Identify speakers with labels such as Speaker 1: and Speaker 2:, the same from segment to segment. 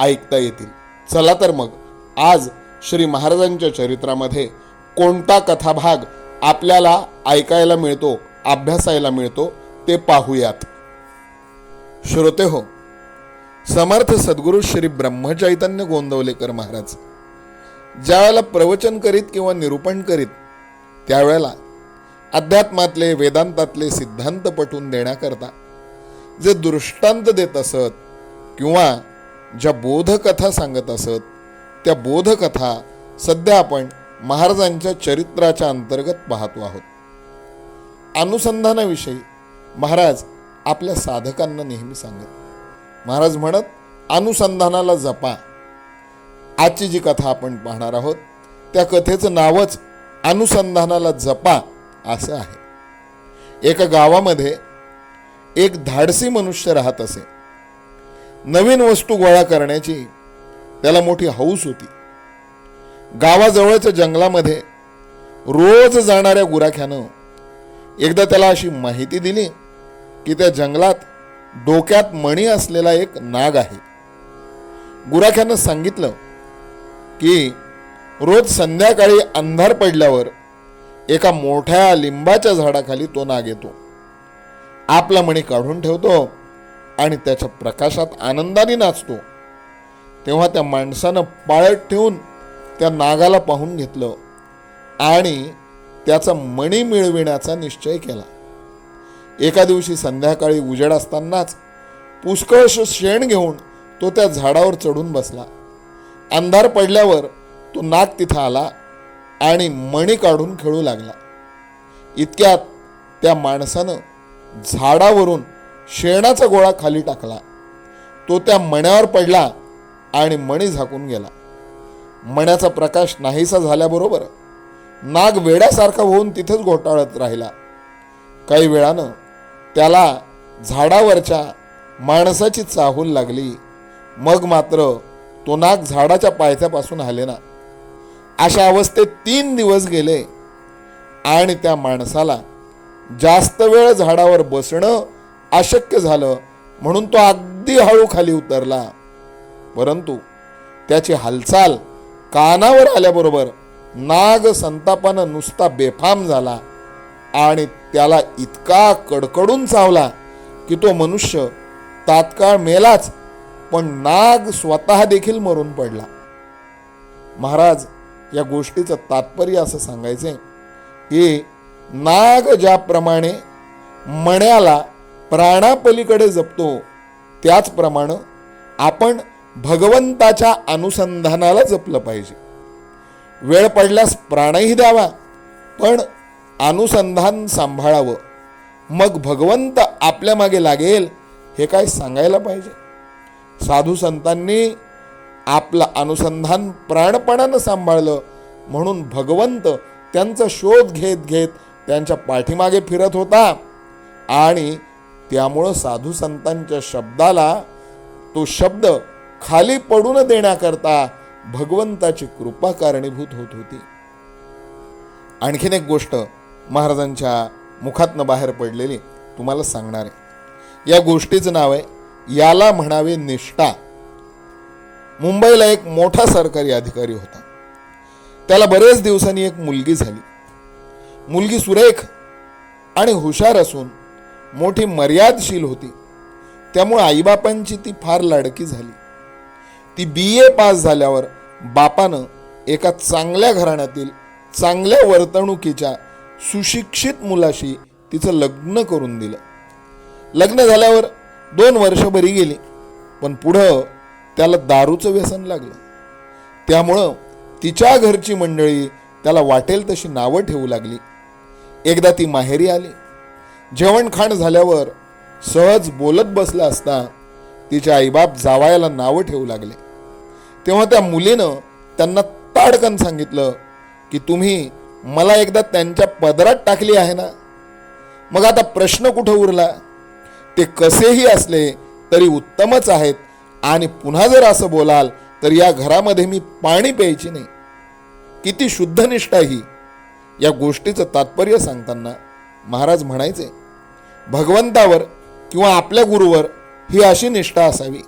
Speaker 1: ऐकता येतील. चला तर मग आज श्री महाराजांच्या चरित्रामध्ये कोणता कथाभाग आपल्याला ऐकायला मिळतो अभ्यासायला मिळतो ते पाहूयात. श्रोते हो समर्थ सद्गुरू श्री ब्रह्मचैतन्य गोंदवलेकर महाराज ज्यावेळेला प्रवचन करीत किंवा निरूपण करीत त्यावेळेला अध्यात्मातले वेदांतातले सिद्धांत पटवून देण्याकरता जे दृष्टांत देत असत किंवा ज्या बोधकथा सांगत असत त्या बोधकथा सध्या आपण महाराजांच्या चरित्राच्या अंतर्गत पाहतो आहोत. अनुसंधानाविषयी महाराज आपल्या साधकांना नेहमी सांगत. महाराज म्हणत अनुसंधानाला जपा. आजची जी कथा आपण पाहणार आहोत त्या कथेचं नावच अनुसंधानाला जपा असं आहे. एका गावामध्ये एक धाडसी मनुष्य राहत असे. नवीन वस्तू गोळा करण्याची त्याला मोठी हौस होती. गावाजवळच्या जंगलामध्ये रोज जाणाऱ्या गुराख्यानं एकदा त्याला अशी माहिती दिली की त्या जंगलात डोक्यात मणी असलेला एक नाग आहे. गुराख्यानं सांगितलं की रोज संध्याकाळी अंधार पडल्यावर एका मोठ्या लिंबाच्या झाडाखाली तो नाग येतो. आपला मणी काढून ठेवतो आणि त्याच्या प्रकाशात आनंदाने नाचतो. तेव्हा त्या माणसानं पाळत ठेवून त्या नागाला पाहून घेतलं आणि त्याचा मणी मिळविण्याचा निश्चय केला. एका दिवशी संध्याकाळी उजेड असतानाच पुष्कळश शेण घेऊन तो त्या झाडावर चढून बसला. अंधार पडल्यावर तो नाग तिथं आला आणि मणी काढून खेळू लागला. इतक्यात त्या माणसानं झाडावरून शेणाचा गोळा खाली टाकला. तो त्या मण्यावर पडला आणि मणी झाकून गेला. मण्याचा प्रकाश नाहीसा झाल्याबरोबर नाग वेड्यासारखा होऊन तिथंच घोटाळत राहिला. काही वेळानं त्याला झाडावरच्या माणसाची चाहूल लागली. मग मात्र तो नाग झाडाच्या पायथ्यापासून ना अशा अवस्थेत तीन दिवस गेले आणि त्या माणसाला जास्त वेळ झाडावर बसणं अशक्य झालं म्हणून तो अगदी हळू खाली उतरला. परंतु त्याची हालचाल कानावर आल्याबरोबर नाग संतापानं नुसता बेफाम झाला आणि त्याला इतका कडकडून चावला की तो मनुष्य तात्काळ मेलाच पण नाग स्वतः देखील मरून पडला. महाराज या गोष्टीचं तात्पर्य असं सांगायचंय की नाग ज्याप्रमाणे मण्याला प्राणापलीकडे जपतो. त्याचप्रमाणे आपण भगवंताच्या अनुसंधानाला जपलं पाहिजे. वेळ पडल्यास प्राणही द्यावा पण अनुसंधान सांभाळावं. मग भगवंत आपल्या मागे लागेल हे काय सांगायला पाहिजे? साधू संतांनी आपलं अनुसंधान प्राणपणानं सांभाळलं म्हणून भगवंत त्यांचा शोध घेत घेत त्यांच्या पाठीमागे फिरत होता. आणि त्यामुळं साधू संतांच्या शब्दाला तो शब्द खाली पडून देण्याकरता भगवंताची कृपा कारणीभूत होत होती. आणखीन एक गोष्ट महाराजांच्या मुखातनं बाहेर पडलेली तुम्हाला सांगणार आहे. या गोष्टीचं नाव आहे याला म्हणावे निष्ठा. मुंबईला एक मोठा सरकारी अधिकारी होता. त्याला बरेच दिवसांनी एक मुलगी झाली. मुलगी सुरेख आणि हुशार असून मोठी मर्यादशील होती. त्यामुळे आईबापांची ती फार लाडकी झाली. ती बी ए पास झाल्यावर बापानं एका चांगल्या घराण्यातील चांगल्या वर्तणुकीच्या सुशिक्षित मुलाशी तिचं लग्न करून दिलं. लग्न झाल्यावर दोन वर्ष बरी गेली पण पुढं त्याला दारूचं व्यसन लागलं. त्यामुळं तिच्या घरची मंडळी त्याला वाटेल तशी नावं ठेवू लागली. एकदा ती माहेरी आली. जेवणखाण झाल्यावर सहज बोलत बसला असता तिचे आईबाप जावायाला नावं ठेवू लागले. तेव्हा त्या मुलीनं त्यांना ताडकन सांगितलं की तुम्ही मला एकदा त्यांच्या पदरात टाकली आहे ना? मग आता प्रश्न कुठं उरला? ते कसेही असले तरी उत्तमच आहेत आणि पुन्हा जर असं बोलाल तर या घरामध्ये मी पाणी प्यायची नाही. किती शुद्धनिष्ठा ही. या गोष्टीचं तात्पर्य सांगताना महाराज म्हणायचे भगवंतावर किंवा आपल्या गुरुवर ही अशी निष्ठा असावी.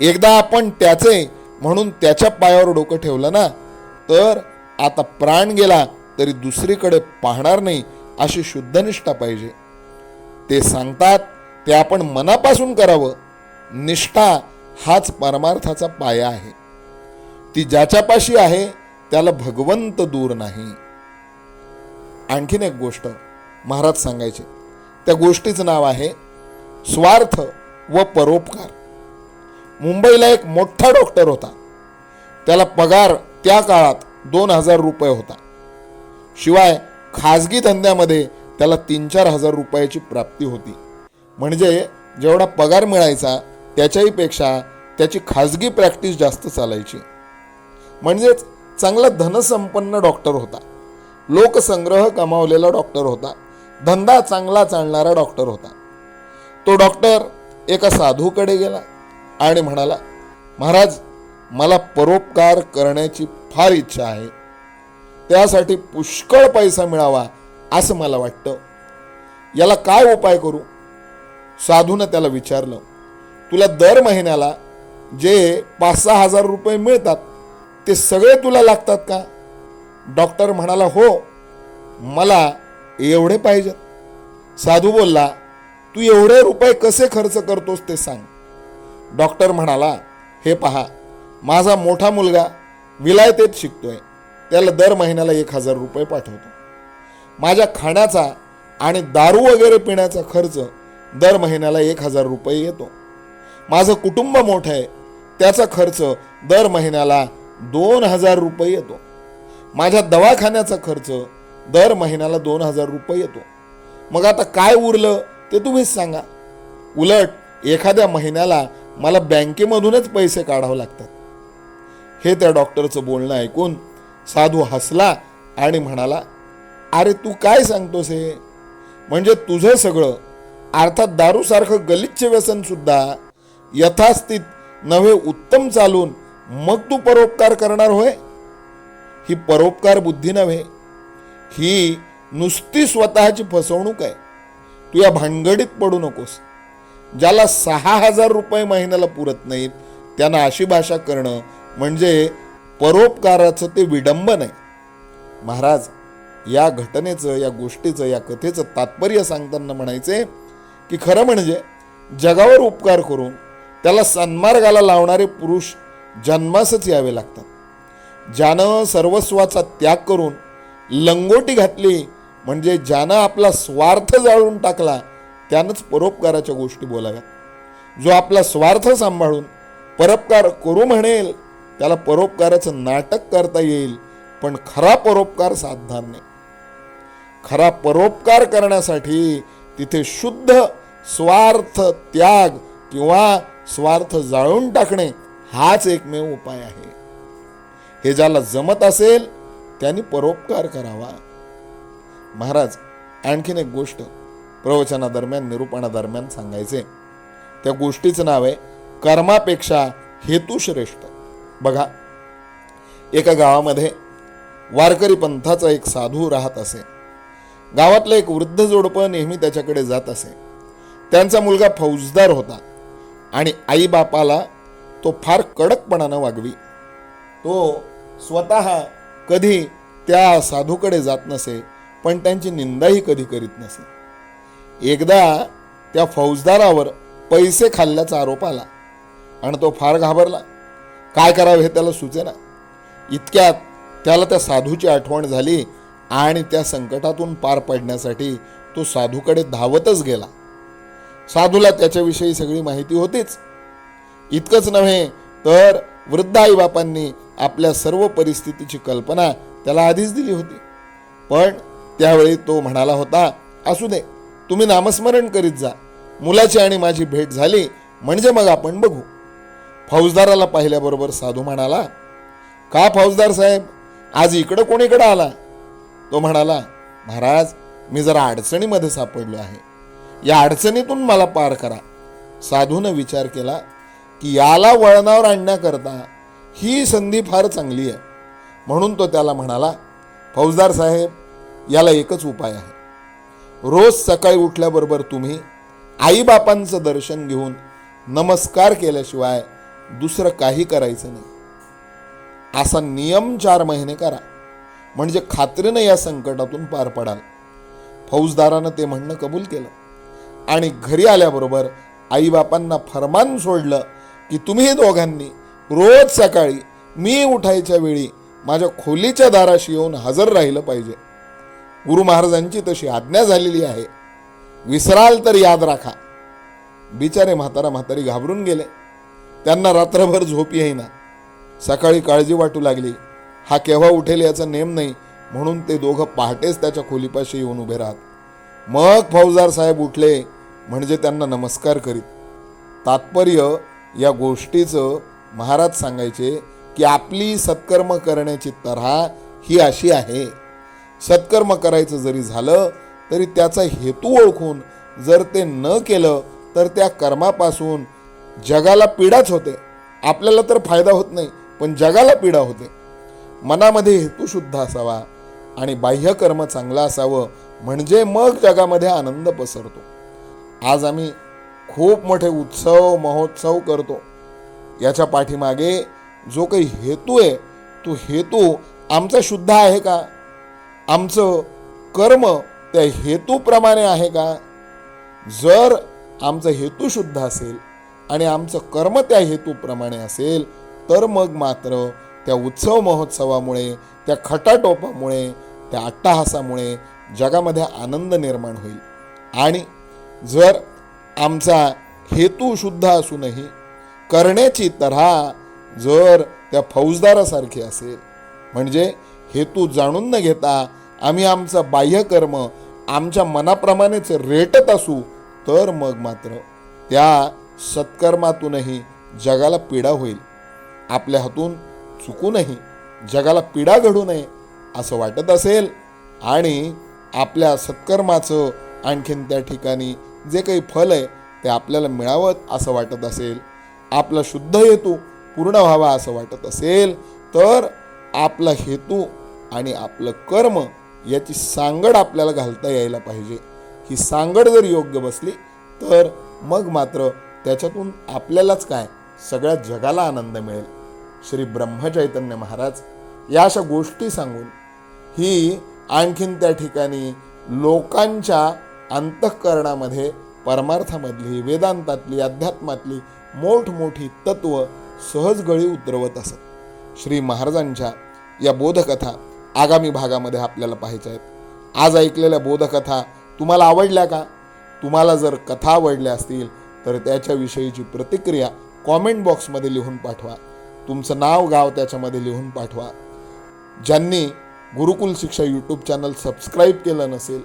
Speaker 1: एकदा आपण त्याचे म्हणून त्याच्या पायावर डोकं ठेवलं ना तर आता प्राण गेला तरी दुसरीकडे पाहणार नाही अशी शुद्धनिष्ठा पाहिजे. ते सांगतात ते आपण मनापासून करावं. निष्ठा हाच परमार्थाचा पाया आहे. ती ज्याच्यापाशी आहे त्याला भगवंत दूर नाही. आणखीन एक गोष्ट महाराज सांगायचे त्या गोष्टीचं नाव आहे स्वार्थ व परोपकार. मुंबईला एक मोठा डॉक्टर होता. त्याला पगार त्या काळात दोन हजार रुपये होता. शिवाय खाजगी धंद्यामध्ये त्याला तीन चार हजार रुपयाची प्राप्ती होती. म्हणजे जेवढा पगार मिळायचा त्याच्याही पेक्षा त्याची खाजगी प्रॅक्टिस जास्त चालायची. म्हणजेच चांगला धनसंपन्न डॉक्टर होता. लोकसंग्रह कमावलेला डॉक्टर होता. धंदा चांगला चालणारा डॉक्टर होता. तो डॉक्टर एका साधूकडे गेला आणि म्हणाला महाराज मला परोपकार करण्याची फार इच्छा आहे. त्यासाठी पुष्कळ पैसा मिळावा असं मला वाटतं. याला काय उपाय करू? साधूनं त्याला विचारलं तुला दर महिन्याला जे पाच सहा हजार रुपये मिळतात ते सगळे तुला लागतात का? डॉक्टर म्हणाला हो मला एवढे पाहिजेत साधू बोलला तू एवढे रुपये कसे खर्च करतोस ते सांग. डॉक्टर म्हणाला हे पहा माझा मोठा मुलगा विलायतेत शिकतोय. त्याला दर महिन्याला एक हजार रुपये पाठवतो. माझ्या खाण्याचा आणि दारू वगैरे पिण्याचा खर्च दर महिन्याला एक हजार रुपये येतो. माझं कुटुंब मोठं आहे त्याचा खर्च दर महिन्याला दोन हजार रुपये येतो. माझ्या दवाखान्याचा खर्च दर महिन्याला दोन हजार रुपये येतो. मग आता काय उरलं ते तुम्हीच सांगा. उलट एखाद्या महिन्याला मला बँकेमधूनच पैसे काढावे लागतात. हे त्या डॉक्टरचं बोलणं ऐकून साधू हसला आणि म्हणाला अरे तू काय सांगतोस हे? म्हणजे तुझं सगळं अर्थात दारूसारखं गलिच्छ व्यसनसुद्धा यथास्थित नव्हे उत्तम चालून मग तू परोपकार करणार होय? ही परोपकार बुद्धी नव्हे. ही नुसती स्वतःची फसवणूक आहे. तू या भानगडीत पडू नकोस. ज्याला सहा हजार रुपये महिन्याला पुरत नाहीत त्यांना अशी भाषा करणं म्हणजे परोपकाराचं ते विडंबन आहे. महाराज या घटनेचं या गोष्टीचं या कथेचं तात्पर्य सांगताना म्हणायचे की खरं म्हणजे जगावर उपकार करून त्याला सन्मार्गाला लावणारे पुरुष जन्मासच यावे लागतात. ज्यानं सर्वस्वाचा त्याग करून लंगोटी घातली म्हणजे ज्यानं आपला स्वार्थ जाळून टाकला त्यानंच परोपकाराच्या गोष्टी बोलाव्यात. जो आपला स्वार्थ सांभाळून परोपकार करू म्हणेल त्याला परोपकाराचं नाटक करता येईल पण खरा परोपकार साधणार नाही. खरा परोपकार करण्यासाठी तिथे शुद्ध स्वार्थ त्याग किंवा स्वार्थ जाळून टाकणे हाच एकमेव उपाय आहे. हे ज्याला जमत असेल त्यांनी परोपकार करावा. महाराज आणखीन एक गोष्ट प्रवचनादरम्यान निरूपणादरम्यान सांगायचे. त्या गोष्टीचं नाव आहे कर्मापेक्षा हेतू श्रेष्ठ. बघा एका गावामध्ये वारकरी पंथाचा एक साधू राहत असे. गावातलं एक वृद्ध जोडपं नेहमी त्याच्याकडे जात असे. त्यांचा मुलगा फौजदार होता आणि आईबापाला तो फार कडकपणानं वागवी. तो स्वतः कधी त्या साधूकडे जात नसे पण त्यांची निंदाही कधी करीत नसे. एकदा त्या फौजदारावर पैसे खाल्ल्याचा आरोप आला आणि तो फार घाबरला. काय करावं हे त्याला सुचेना. इतक्यात त्याला त्या साधूची आठवण झाली आणि त्या संकटातून पार पडण्यासाठी तो साधूकडे धावतच गेला. साधूला त्याच्याविषयी सगळी माहिती होतीच. इतकंच नव्हे तर वृद्ध आईबापांनी आपल्या सर्व परिस्थितीची कल्पना त्याला आधीच दिली होती. पण त्यावेळी तो म्हणाला होता असू दे तुम्ही नामस्मरण करीत जा. मुलाची आणि माझी भेट झाली म्हणजे मग आपण बघू. फौजदाराला पाहिल्याबरोबर साधू म्हणाला का फौजदार साहेब आज इकडं कोणीकडं आला? तो म्हणाला महाराज मी जरा अडचणीमध्ये सापडलो आहे. या अडचणीतून मला पार करा. साधूनं विचार केला की याला वळणावर आणण्याकरता ही संधी फार चांगली आहे. म्हणून तो त्याला म्हणाला फौजदार साहेब याला एकच उपाय आहे. रोज सकाळी उठल्याबरोबर तुम्ही आईबापांचं दर्शन घेऊन नमस्कार केल्याशिवाय दुसरं काही करायचं नाही. असा नियम चार महिने करा. म्हणजे खात्रीनं या संकटातून पार पडाल. फौजदारानं ते म्हणणं कबूल केलं. आणि घरी आल्याबरोबर आईबापांना फरमान सोडलं की तुम्ही दोघांनी रोज सकाळी मी उठायच्या वेळी माझ्या खोलीच्या दाराशी येऊन हजर राहिलं पाहिजे. गुरु महाराजांची तशी आज्ञा झालेली आहे. विसराल तर याद राखा. बिचारे म्हातारा म्हातारी घाबरून गेले. त्यांना रात्रभर झोप येईना. सकाळी काळजी वाटू लागली. हा केव्हा उठेल याचा नेम नाही म्हणून ते दोघं पहाटेच त्याच्या खोलीपाशी येऊन उभे राहत. मग फौजदार साहेब उठले म्हणजे त्यांना नमस्कार करीत. तात्पर्य या गोष्टीचं महाराज सांगायचे की आपली सत्कर्म करण्याची तऱ्हा ही अशी आहे. सत्कर्म करायचं जरी झालं तरी त्याचा हेतू ओळखून जर ते न केलं तर त्या कर्मापासून जगाला पीडाच होते. आपल्याला तर फायदा होत नाही पण जगाला पीडा होते. मनामध्ये हेतूशुद्ध असावा आणि बाह्य कर्म चांगलं असावं म्हणजे मग जगामध्ये आनंद पसरतो. आज आम्ही खूप मोठे उत्सव महोत्सव करतो. याच्या पाठीमागे जो काही हेतू आहे तो हेतू आमचा शुद्ध आहे का? आमचं कर्म त्या हेतूप्रमाणे आहे का? जर आमचा हेतू शुद्ध असेल आणि आमचं कर्म त्या हेतूप्रमाणे असेल तर मग मात्र त्या उत्सव महोत्सवामुळे त्या खटाटोपामुळे त्या अट्टाहासामुळे जगामध्ये आनंद निर्माण होईल. आणि जर आमचा हेतू शुद्ध असूनही करण्याची तऱ्हा जर त्या फौजदारासारखी असेल. म्हणजे हेतू जाणून न घेता आम्ही आमचं बाह्यकर्म आमच्या मनाप्रमाणेच रेटत असू तर मग मात्र त्या सत्कर्मातूनही जगाला पीडा होईल. आपल्या हातून चुकूनही जगाला पीडा घडू नये असं वाटत असेल. आणि आपल्या सत्कर्माचं आणखीन त्या ठिकाणी जे काही फल आहे ते आपल्याला मिळावं असं वाटत असेल. आपला शुद्ध हेतू पूर्ण व्हावा असं वाटत असेल तर आपला हेतू आणि आपलं कर्म याची सांगड आपल्याला घालता यायला पाहिजे. ही सांगड जर योग्य बसली तर मग मात्र त्याच्यातून आपल्यालाच काय? सगळ्या जगाला आनंद मिळेल. श्री ब्रह्मचैतन्य महाराज या अशा गोष्टी सांगून ही आणखीन त्या ठिकाणी लोकांच्या अंतःकरणामध्ये परमार्थामधली वेदांतातली अध्यात्मातली मोठमोठी तत्व सहज गळी उतरवत असत. श्री महाराजांच्या या बोधकथा आगामी भागामध्ये आपल्याला पाहायच्या आहेत. आज ऐकलेल्या बोधकथा तुम्हाला आवडल्या का? तुम्हाला जर कथा आवडल्या असतील तर त्याच्याविषयीची प्रतिक्रिया कॉमेंट बॉक्समध्ये लिहून पाठवा. तुमचं नाव गाव त्याच्यामध्ये लिहून पाठवा. ज्यांनी गुरुकुल शिक्षा यूट्यूब चॅनल सबस्क्राईब केलं नसेल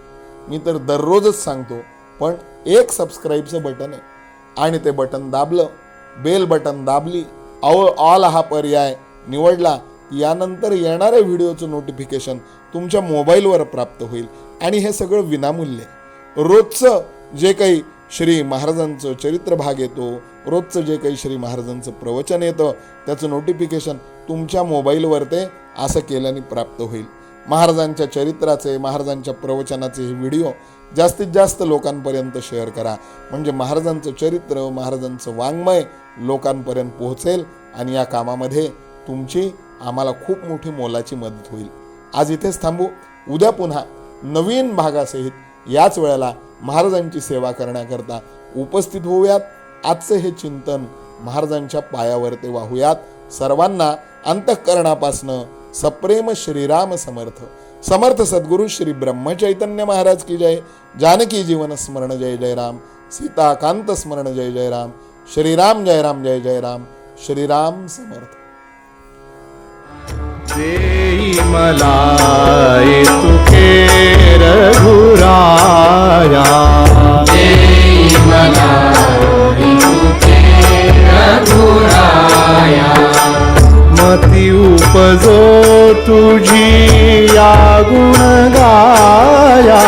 Speaker 1: मी तर दररोजच सांगतो पण एक सबस्क्राईबचं बटन आहे. आणि ते बटन दाबलं बेल बटन दाबली अव ऑल हा पर्याय निवडला यानंतर येणाऱ्या व्हिडिओचं नोटिफिकेशन तुमच्या मोबाईलवर प्राप्त होईल. आणि हे सगळं विनामूल्य. आहे. रोजचं जे काही श्री महाराजांचं चरित्र भाग येतो रोजचं जे काही श्री महाराजांचं प्रवचन येतं त्याचं नोटिफिकेशन तुमच्या मोबाईलवर ते असं केल्याने प्राप्त होईल. महाराजांच्या चरित्राचे महाराजांच्या प्रवचनाचे हे व्हिडिओ जास्तीत जास्त लोकांपर्यंत शेअर करा. म्हणजे महाराजांचं चरित्र महाराजांचं वाङ्मय लोकांपर्यंत पोहोचेल आणि या कामामध्ये तुमची आम्हाला खूप मोठी मोलाची मदत होईल. आज इथेच थांबू. उद्या पुन्हा नवीन भागासहित याच वेळेला महाराजांची सेवा करण्याकरता उपस्थित होऊयात. आजचं हे चिंतन महाराजांच्या पायावर ते वाहूयात. सर्वांना अंतःकरणापासनं सप्रेम श्रीराम समर्थ. समर्थ सद्गुरु श्री ब्रह्मचैतन्य महाराज की जय. जानकी जीवन स्मरण जय जय राम. सीताकांत स्मरण जय जय राम. श्रीराम जय राम जय जय राम. श्रीराम समर्थ.
Speaker 2: मला तुके रघुराया। उपजो तुझी या गुण गाया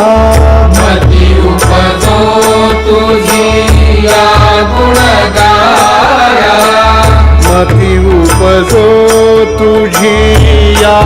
Speaker 3: मती उपजो तुझी या गुण गाया
Speaker 2: मती उपजो तुझी या